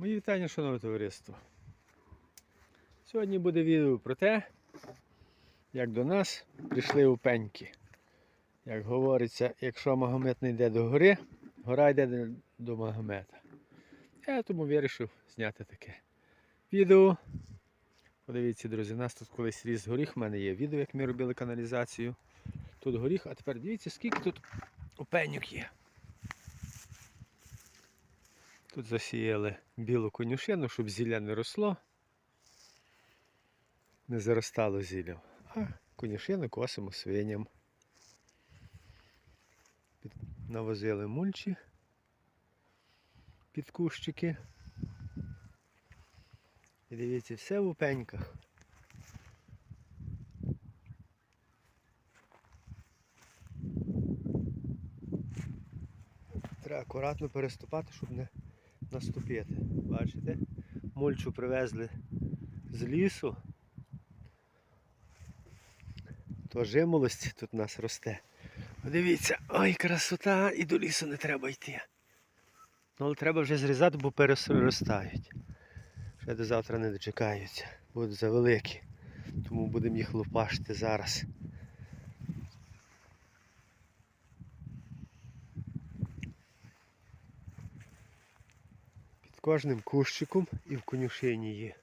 Мої вітання, шановне товариство. Сьогодні буде відео про те, як до нас прийшли опеньки. Як говориться, якщо Магомед не йде до гори, гора йде до Магомета. Я тому вирішив зняти таке відео. Подивіться, друзі, у нас тут колись ріс горіх, в мене є відео, як ми робили каналізацію. Тут горіх, а тепер дивіться, скільки тут опеньок є. Тут засіяли білу конюшину, щоб зілля не росло. Не заростало зілля. А конюшину косимо свиням. Навозили мульчі під кущики. І дивіться, все в упеньках. Треба акуратно переступати, щоб не наступити. Бачите? Мульчу привезли з лісу. То жимолость тут у нас росте. Подивіться, ой, красота, і до лісу не треба йти. Ну, але треба вже зрізати, бо переростають. Ще до завтра не дочекаються. Будуть завеликі. Тому будемо їх лупашити зараз. Під кожним кущиком і в конюшині є.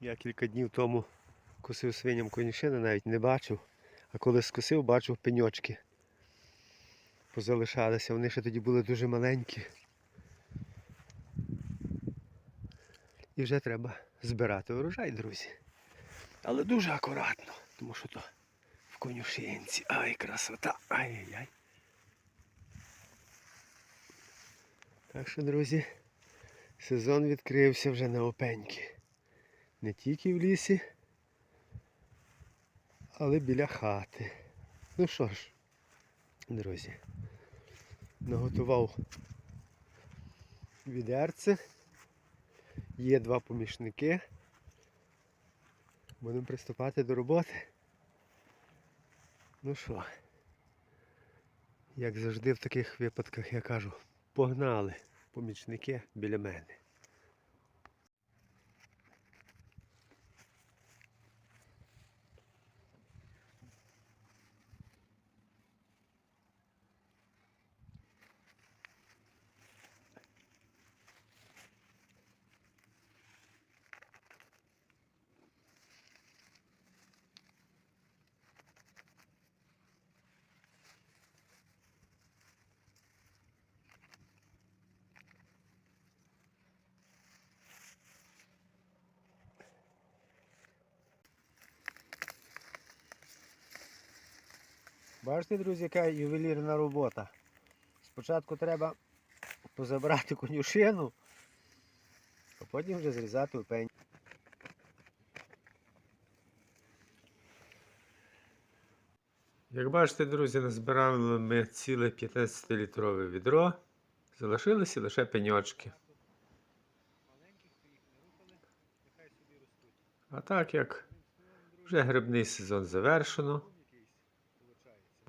Я кілька днів тому косив свиням конюшини, навіть не бачив. А коли скосив, бачив пеньочки. Позалишалися. Вони ще тоді були дуже маленькі. І вже треба збирати урожай, друзі. Але дуже акуратно, тому що то в конюшинці. Ай, красота! Ай-яй-яй. Так що, друзі, сезон відкрився вже на опеньки. Не тільки в лісі, але біля хати. Ну що ж, друзі, наготував відерце. Є два помічники. Будемо приступати до роботи. Ну що, як завжди в таких випадках я кажу, погнали помічники біля мене. Бачите, друзі, яка ювелірна робота. Спочатку треба позабрати конюшину, а потім вже зрізати опень. Як бачите, друзі, назбирали ми ціле 15-літрове відро. Залишилися лише пеньочки. А так як вже грибний сезон завершено,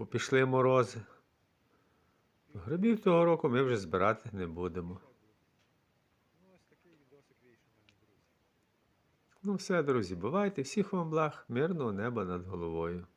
бо пішли морози. Грибів того року ми вже збирати не будемо. Ну все, друзі, бувайте, всіх вам благ, мирного неба над головою.